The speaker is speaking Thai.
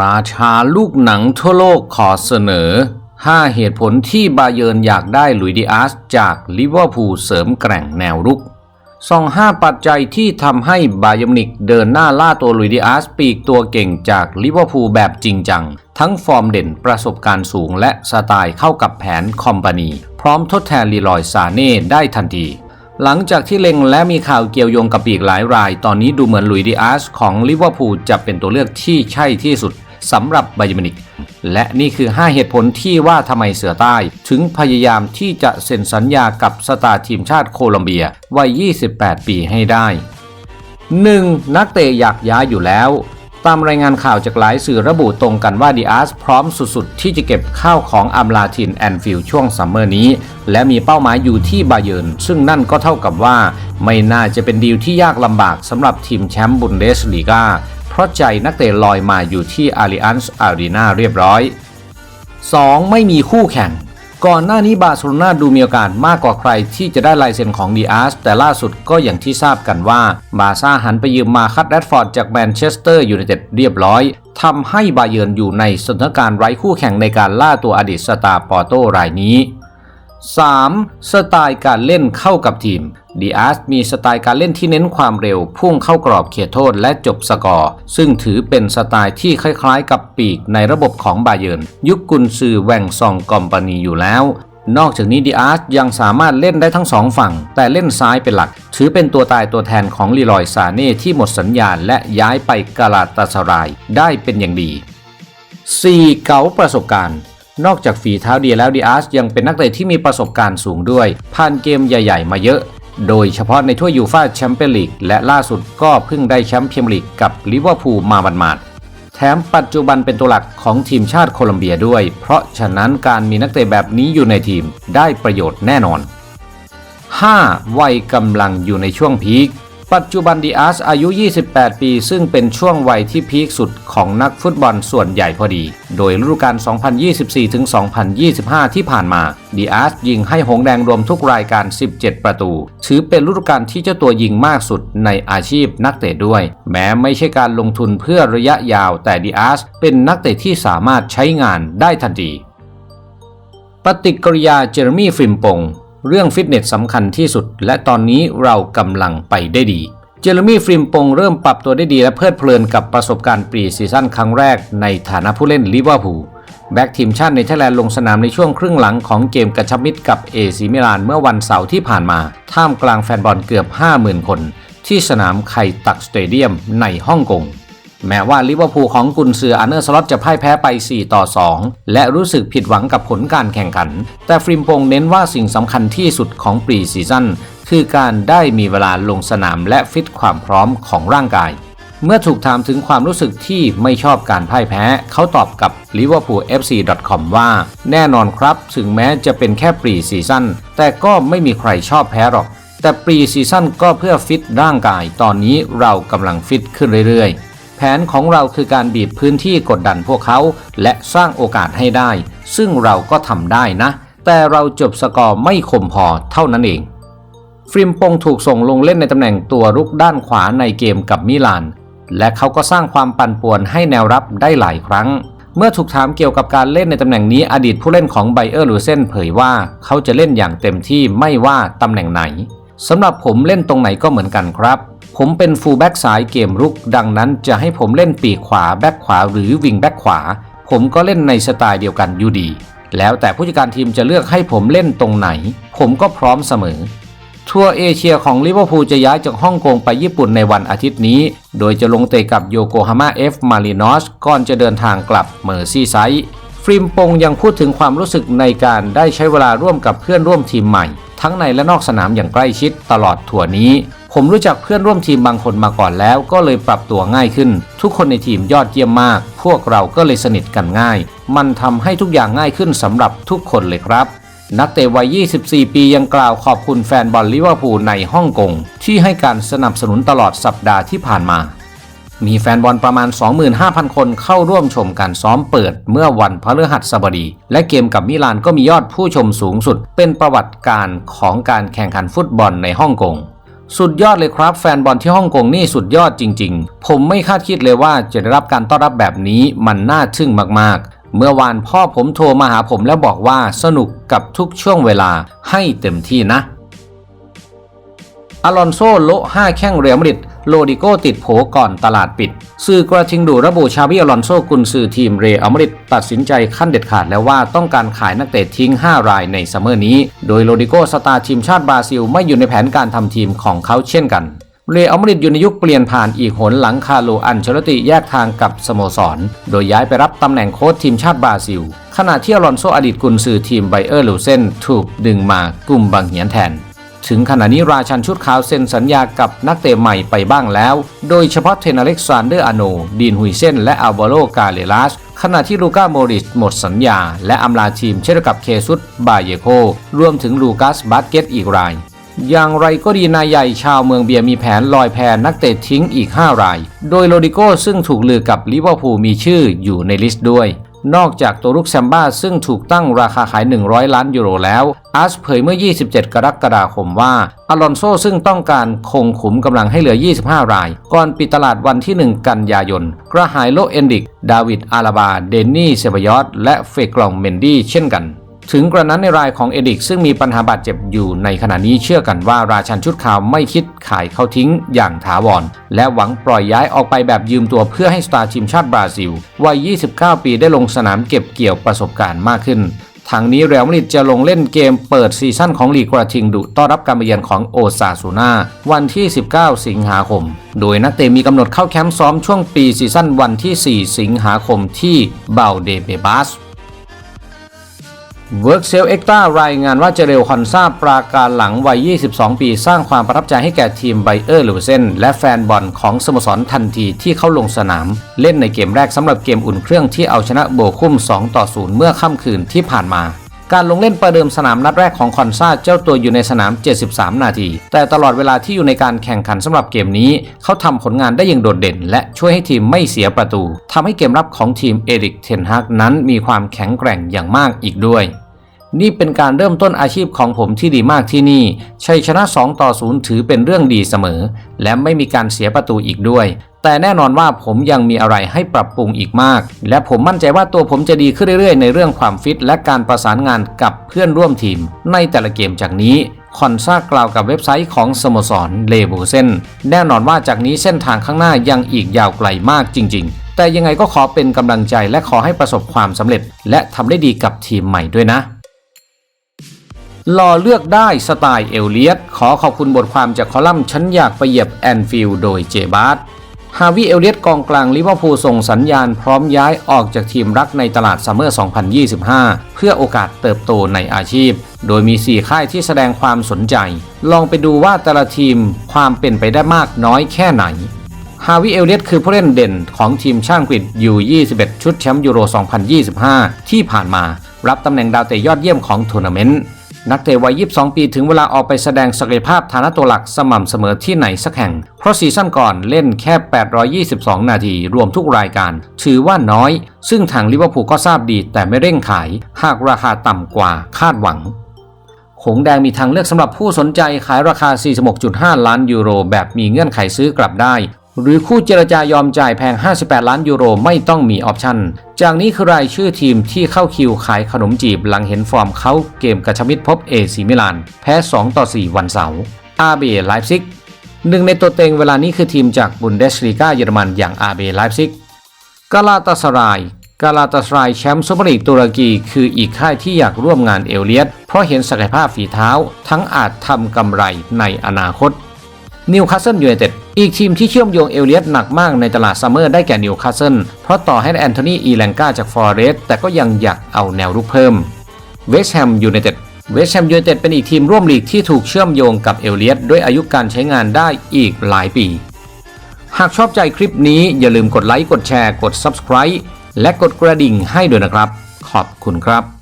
ราชาลูกหนังทั่วโลกขอเสนอ 5 เหตุผลที่บาเยิร์นอยากได้ลุยดิอาสจากลิเวอร์พูลเสริมแกร่งแนวรุกส่อง5ปัจจัยที่ทำให้บาเยร์นมิวนิกเดินหน้าล่าตัวลุยดิอาสปีกตัวเก่งจากลิเวอร์พูลแบบจริงจัง ทั้งฟอร์มเด่นประสบการณ์สูงและสไตล์เข้ากับแผนคอมพานี พร้อมทดแทนลีลอยซาเน่ได้ทันที หลังจากที่เล็งและมีข่าวเกี่ยวโยงกับปีกหลายราย ตอนนี้ดูเหมือนลุยดิอาสของลิเวอร์พูลจะเป็นตัวเลือกที่ใช่ที่สุดสำหรับไบเยมินิก และนี่คือ 5 เหตุผลที่ว่าทำไมเสือใต้ ถึงพยายามที่จะเซ็นสัญญากับสตาร์ทีมชาติโคลอมเบียวัย 28 ปีให้ได้ 1. นักเตะอยากย้ายอยู่แล้ว ตามรายงานข่าวจากหลายสื่อระบุตรงกันว่าดีอาร์สพร้อมสุดๆ ที่จะเก็บข้าวของอัมลาทินแอนฟิลช่วงซัมเมอร์นี้ และมีเป้าหมายอยู่ที่บาเยิร์นซึ่งนั่นก็เท่ากับว่า ไม่น่าจะเป็นดีลที่ยากลำบากสำหรับทีมแชมป์บุนเดสลีกาเพราะใจนักเตะลอยมาอยู่ที่อาริอันส์อารีนาเรียบร้อย 2. ไม่มีคู่แข่ง ก่อนหน้านี้บาร์เซโลนาดูมีโอกาสมากกว่าใครที่จะได้ลายเซ็นของดีอาร์สแต่ล่าสุดก็อย่างที่ทราบกันว่า บาซ่าหันไปยืมมาคัดแรดฟอร์ดจากแมนเชสเตอร์ยูไนเต็ดเรียบร้อยทำให้บาเยิร์นอยู่ในสถานการณ์ไร้คู่แข่งในการล่าตัวอดีตสตาร์ปอร์โตรายนี้ 3. สไตล์การเล่นเข้ากับทีมดีอาร์สมีสไตล์การเล่นที่เน้นความเร็ว พุ่งเข้ากรอบเขตโทษและจบสกอร์ ซึ่งถือเป็นสไตล์ที่คล้ายๆ กับปีกในระบบของบาเยิร์นยุคกุนซือแวงซองกอมปานีอยู่แล้วนอกจากนี้ดีอาร์สยังสามารถเล่นได้ทั้งสองฝั่ง แต่เล่นซ้ายเป็นหลัก ถือเป็นตัวตายตัวแทนของลีลอยซาเน่ที่หมดสัญญาณและย้ายไปกาลาตาสรายได้เป็นอย่างดี 4. เก๋าประสบการณ์ นอกจากฝีเท้าดีแล้วดีอาร์สยังเป็นนักเตะที่มีประสบการณ์สูงด้วย ผ่านเกมใหญ่ ๆ มาเยอะ โดยเฉพาะในถ้วยยูฟ่าแชมเปี้ยนลีกและล่าสุดก็เพิ่งได้แชมป์เมียร์ลีกกับลิเวอร์พูลมาหมาดๆแถมปัจจุบันเป็นตัวหลักของทีมชาติโคลอมเบียด้วย เพราะฉะนั้นการมีนักเตะแบบนี้อยู่ในทีมได้ประโยชน์แน่นอน 5. วัยกำลังอยู่ในช่วงพีค ปัจจุบันดีอาสอายุ 28 ปี ซึ่งเป็นช่วงวัยที่พีคสุดของนักฟุตบอลส่วนใหญ่พอดี โดยฤดูกาล 2024-2025 ที่ผ่านมาดีอาสยิงให้หงแดงรวมทุกรายการ 17 ประตู ถือเป็นฤดูกาลที่เจ้าตัวยิงมากสุดในอาชีพนักเตะด้วย แม้ไม่ใช่การลงทุนเพื่อระยะยาว แต่ดีอาสเป็นนักเตะที่สามารถใช้งานได้ทันที ปฏิกิริยาเจอร์มี่ฟิมปง เรื่องฟิตเนสสำคัญที่สุด และตอนนี้เรากำลังไปได้ดี เจอร์มี่ฟริมปงเริ่มปรับตัวได้ดีและเพลิดเพลินกับประสบการณ์ปรีซีซั่นครั้งแรกในฐานะผู้เล่นลิเวอร์พูลแบ็กทีมชาติในเทแลนด์ลงสนามในช่วงครึ่งหลังของเกมกระชับมิตรกับเอซีมิลานเมื่อวันเสาร์ที่ผ่านมา ท่ามกลางแฟนบอลเกือบ 50,000 คน ที่สนามไคตักสเตเดียมในฮ่องกง แม้ว่าลิเวอร์พูลของกุนซืออาร์เนอร์สล็อตจะพ่ายแพ้ไป 4 ต่อ 2 และรู้สึกผิดหวังกับผลการแข่งขัน แต่ฟริมปงเน้นว่าสิ่งสำคัญที่สุดของปรีซีซั่นคือการได้มีเวลาลงสนามและฟิตความพร้อมของร่างกาย เมื่อถูกถามถึงความรู้สึกที่ไม่ชอบการพ่ายแพ้ เขาตอบกับ liverpoolfc.com ว่า แน่นอนครับ ถึงแม้จะเป็นแค่ปรีซีซั่นแต่ก็ไม่มีใครชอบแพ้หรอก แต่ปรีซีซั่นก็เพื่อฟิตร่างกาย ตอนนี้เรากำลังฟิตขึ้นเรื่อยๆ ผนของเราคือการบีบพื้นที่กดดันพวกเขา และสร้างโอกาสให้ได้ ซึ่งเราก็ทำได้นะ แต่เราจบสกอร์ไม่คมพอเท่านั้นเอง ฟริมปงถูกส่งลงเล่นในตำแหน่งตัวรุกด้านขวาในเกมกับมิลาน และเขาก็สร้างความปั่นป่วนให้แนวรับได้หลายครั้ง เมื่อถูกถามเกี่ยวกับการเล่นในตำแหน่งนี้อดีตผู้เล่นของไบเออร์ลูเซนเผยว่าเขาจะเล่นอย่างเต็มที่ไม่ว่าตำแหน่งไหนสำหรับผมเล่นตรงไหนก็เหมือนกันครับ ผมเป็นฟูลแบ็กซ้ายเกมรุก ดังนั้นจะให้ผมเล่นปีกขวาแบ็กขวาหรือวิงแบ็กขวา ผมก็เล่นในสไตล์เดียวกันอยู่ดี แล้วแต่ผู้จัดการทีมจะเลือกให้ผมเล่นตรงไหน ผมก็พร้อมเสมอ ทัวร์เอเชียของลิเวอร์พูลจะย้ายจากฮ่องกงไปญี่ปุ่นในวันอาทิตย์นี้ โดยจะลงเตะกับโยโกฮาม่าเอฟมารินอสก่อนจะเดินทางกลับเมอร์ซีไซด์ฟริมปงยังพูดถึงความรู้สึกในการได้ใช้เวลาร่วมกับเพื่อนร่วมทีมใหม่ ทั้งในและนอกสนามอย่างใกล้ชิดตลอดทัวร์นี้ ผมรู้จักเพื่อนร่วมทีมบางคนมาก่อนแล้ว ก็เลยปรับตัวง่ายขึ้น ทุกคนในทีมยอดเยี่ยมมาก พวกเราก็เลยสนิทกันง่าย มันทำให้ทุกอย่างง่ายขึ้นสำหรับทุกคนเลยครับนักเตะวัย 24 ปียังกล่าวขอบคุณแฟนบอลลิเวอร์พูลในฮ่องกง ที่ให้การสนับสนุนตลอดสัปดาห์ที่ผ่านมา มีแฟนบอลประมาณ 25,000 คนเข้าร่วมชมการซ้อมเปิดเมื่อวันพฤหัสบดี และเกมกับมิลานก็มียอดผู้ชมสูงสุด เป็นประวัติการของการแข่งขันฟุตบอลในฮ่องกง สุดยอดเลยครับแฟนบอลที่ฮ่องกงนี่สุดยอดจริง ๆ ผมไม่คาดคิดเลยว่าจะได้รับการต้อนรับแบบนี้มันน่าทึ่งมากๆ เมื่อวานพ่อผมโทรมาหาผมแล้วบอกว่าสนุกกับทุกช่วงเวลาให้เต็มที่นะอลอนโซโละ5แข้งเรียลมาดริด โลดิโกติดโผก่อนตลาดปิด สื่อกระทิงดูระบุชาบิอลอนโซกุนซือทีมเรอัลมาดริดตัดสินใจขั้นเด็ดขาดแล้วว่าต้องการขายนักเตะทิ้ง 5 รายในซัมเมอร์นี้ โดยโลดิโกสตาร์ทีมชาติบราซิล ไม่อยู่ในแผนการทำทีมของเขาเช่นกันเรอัลมาดริดอยู่ในยุคเปลี่ยนผ่านอีกหนหลังคาโลอันเชลติแยกทางกับสโมสร โดยย้ายไปรับตำแหน่งโค้ชทีมชาติบราซิล ขณะที่อลอนโซอดีตกุนซือทีมไบเออร์ลูเซนถูกดึงมากุมบางเหียนแทน ถึงขณะนี้ราชันชุดขาวเซ็นสัญญากับนักเตะใหม่ไปบ้างแล้ว โดยเฉพาะเทนอเล็กซานเดอร์อาโน ดีนฮุยเซน และอัลวาโลกาเลลัสขณะที่ลูก้าโมริสหมดสัญญา และอำลาทีมเช่นกับเคซุสบาเยโค รวมถึงลูกัสบาสเกตอีกราย อย่างไรก็ดีนายใหญ่ชาวเมืองเบียร์มีแผนลอยแพนักเตะทิ้งอีก 5 ราย โดยโรดิโกซึ่งถูกลือกับลิเวอร์พูลมีชื่ออยู่ในลิสต์ด้วย นอกจากตัวลูกแซมบ้าซึ่งถูกตั้งราคาขาย 100 ล้านยูโรแล้วอาร์ชเผยเมื่อ 27 กรกฎาคมว่าอลอนโซซึ่งต้องการคงขุมกำลังให้เหลือ 25 ราย ก่อนปิดตลาดวันที่ 1 กันยายน กระหายโลเอนดิก ดาวิดอาลาบา เดนนี่เซบายอตและเฟกลองเมนดี้เช่นกัน ถึงกระนั้นในรายของเอดิกซึ่งมีปัญหาบาดเจ็บอยู่ในขณะนี้เชื่อกันว่าราชันชุดขาวไม่คิดขายเขาทิ้งอย่างถาวร และหวังปล่อยย้ายออกไปแบบยืมตัวเพื่อให้สตาร์ทีมชาติบราซิล วัย 29 ปีได้ลงสนามเก็บเกี่ยวประสบการณ์มากขึ้นทางนี้เรอัลมาดริดจะลงเล่นเกมเปิดซีซั่นของลีกกระทิงดุต้อนรับการมาเยือนของโอซาซูนาวันที่ 19 สิงหาคม โดยนักเตะมีกำหนดเข้าแคมป์ซ้อมช่วงปีซีซั่นวันที่ 4 สิงหาคมที่เบาเดเบบัส เวิร์กเซลเอ็กตารายงานว่าเจเรลคอนซาปราการหลังวัย 22 ปี สร้างความประทับใจให้แก่ทีมไบเออร์ลูเซนและแฟนบอลของสโมสรทันทีที่เข้าลงสนาม เล่นในเกมแรกสำหรับเกมอุ่นเครื่องที่เอาชนะโบคุ้ม 2 ต่อ 0 เมื่อค่ำคืนที่ผ่านมา การลงเล่นประเดิมสนามนัดแรกของคอนซาเจ้าตัวอยู่ในสนาม 73 นาที แต่ตลอดเวลาที่อยู่ในการแข่งขันสำหรับเกมนี้ เขาทำผลงานได้อย่างโดดเด่น และช่วยให้ทีมไม่เสียประตูทำให้เกมรับของทีมเอริกเทนฮากนั้นมีความแข็งแกร่งอย่างมากอีกด้วย นี่เป็นการเริ่มต้นอาชีพของผมที่ดีมากที่นี่ ชัยชนะ 2 ต่อ 0 ถือเป็นเรื่องดีเสมอ และไม่มีการเสียประตูอีกด้วย แต่แน่นอนว่าผมยังมีอะไรให้ปรับปรุงอีกมาก และผมมั่นใจว่าตัวผมจะดีขึ้นเรื่อยๆ ในเรื่องความฟิต และการประสานงานกับเพื่อนร่วมทีม ในแต่ละเกมจากนี้คอนซากล่าวกับเว็บไซต์ของสโมสรเลโบเซนแน่นอนว่าจากนี้เส้นทางข้างหน้ายังอีกยาวไกลมากจริง ๆ แต่ยังไงก็ขอเป็นกำลังใจและขอให้ประสบความสำเร็จ และทำได้ดีกับทีมใหม่ด้วยนะ รอเลือกได้สไตล์เอลเลียตขอขอบคุณบทความจากคอลัมน์ฉันอยากไปเหยียบแอนฟิลด์โดยเจบาร์ฮาวิเอลเลียตกองกลางลิเวอร์พูลส่งสัญญาณพร้อมย้ายออกจากทีมรักในตลาดซัมเมอร์ 2025 เพื่อโอกาสเติบโตในอาชีพ โดยมี 4 ค่ายที่แสดงความสนใจ ลองไปดูว่าแต่ละทีมความเป็นไปได้มากน้อยแค่ไหน ฮาวิเอลเลียตคือผู้เล่นเด่นของทีมชาติอังกฤษอยู่ 21 ชุดแชมป์ยูโร 2025 ที่ผ่านมา รับตำแหน่งดาวเตะยอดเยี่ยมของทัวร์นาเมนต์ นักเตะวัย 22 ปีถึงเวลาออกไปแสดงศักยภาพฐานะตัวหลักสม่ำเสมอที่ไหนสักแห่ง เพราะซีซั่นก่อนเล่นแค่ 822 นาทีรวมทุกรายการ ถือว่าน้อย ซึ่งทางลิเวอร์พูลก็ทราบดีแต่ไม่เร่งขาย หากราคาต่ำกว่าคาดหวังหงแดงมีทางเลือกสำหรับผู้สนใจขายราคา 46.5 ล้านยูโร แบบมีเงื่อนไขซื้อกลับได้ หรือคู่เจรจายอมจ่ายแพง 58 ล้านยูโรไม่ต้องมีออปชั่น จากนี้คือรายชื่อทีมที่เข้าคิวขายขนมจีบหลังเห็นฟอร์มเขาเกมกระชมิตรพบเอซีมิลาน แพ้ 2 ต่อ 4 วันเสาร์อาเบไลฟ์ซิกหนึ่งในตัวเต็งเวลานี้คือทีมจากบุนเดสลีกาเยอรมันอย่างอาเบไลฟ์ซิกกาลาตาสรายกาลาตาสรายแชมป์ซุปเปอร์ลีกตุรกี คืออีกค่ายที่อยากร่วมงานเอลเลียตเพราะเห็นศักยภาพฝีเท้า ทั้งอาจทำกำไรในอนาคต นิวคาสเซิลยูไนเต็ดอีกทีมที่เชื่อมโยงเอลเลียตหนักมากในตลาดซัมเมอร์ได้แก่นิวคาสเซิลเพราะต่อให้แอนโทนีอีแลงกาจากฟอร์เรสต์แต่ก็ยังอยากเอาแนวรุกเพิ่มเวสต์แฮมยูไนเต็ดเวสต์แฮมยูไนเต็ดเป็นอีกทีมร่วมลีกที่ถูกเชื่อมโยงกับเอลเลียตด้วยอายุการใช้งานได้อีกหลายปี หากชอบใจคลิปนี้อย่าลืมกดไลค์กดแชร์กด Subscribe และกดกระดิ่งให้ด้วยนะครับ ขอบคุณครับ